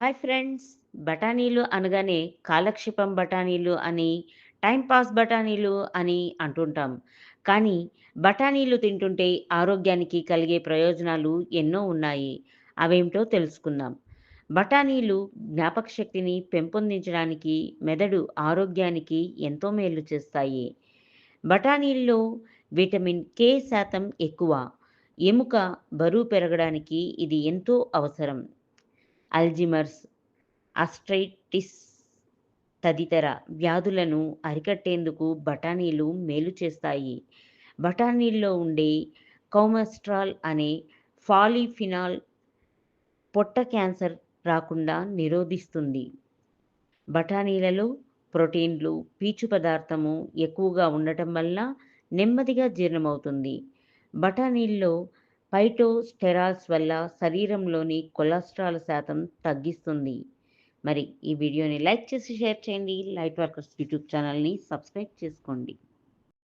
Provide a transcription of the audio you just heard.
Hi friends. బఠానీలు అనగానే కాలక్షేపం బఠానీలు అని టైం పాస్ బఠానీలు అని అంటుంటాం. కానీ బఠానీలు తింటుంటే ఆరోగ్యానికి కలిగే ప్రయోజనాలు ఎన్నో ఉన్నాయి. అవేమిటో తెలుసుకుందాం. బఠానీలు జ్ఞాపక శక్తిని పెంపొందించడానికి మెదడు ఆరోగ్యానికి ఎంతో మేలు చేస్తాయి. బఠానీల్లో విటమిన్ కే శాతం ఎక్కువ. ఎముక బరువు పెరగడానికి ఇది ఎంతో అవసరం. అల్జిమర్స్ అస్ట్రైటిస్ తదితర వ్యాధులను అరికట్టేందుకు బఠానీలు మేలు చేస్తాయి. బఠానీల్లో ఉండే కౌమెస్ట్రాల్ అనే ఫాలిఫినాల్ పొట్ట క్యాన్సర్ రాకుండా నిరోధిస్తుంది. బఠానీలలో ప్రోటీన్లు పీచు పదార్థము ఎక్కువగా ఉండటం వల్ల నెమ్మదిగా జీర్ణమవుతుంది. బఠానీల్లో పైటోస్టెరాల్స్ వల్ల శరీరంలోని కొలెస్ట్రాల్ శాతం తగ్గిస్తుంది. మరి ఈ వీడియోని లైక్ చేసి షేర్ చేయండి. లైట్ వర్కర్స్ యూట్యూబ్ ఛానల్ని సబ్స్క్రైబ్ చేసుకోండి.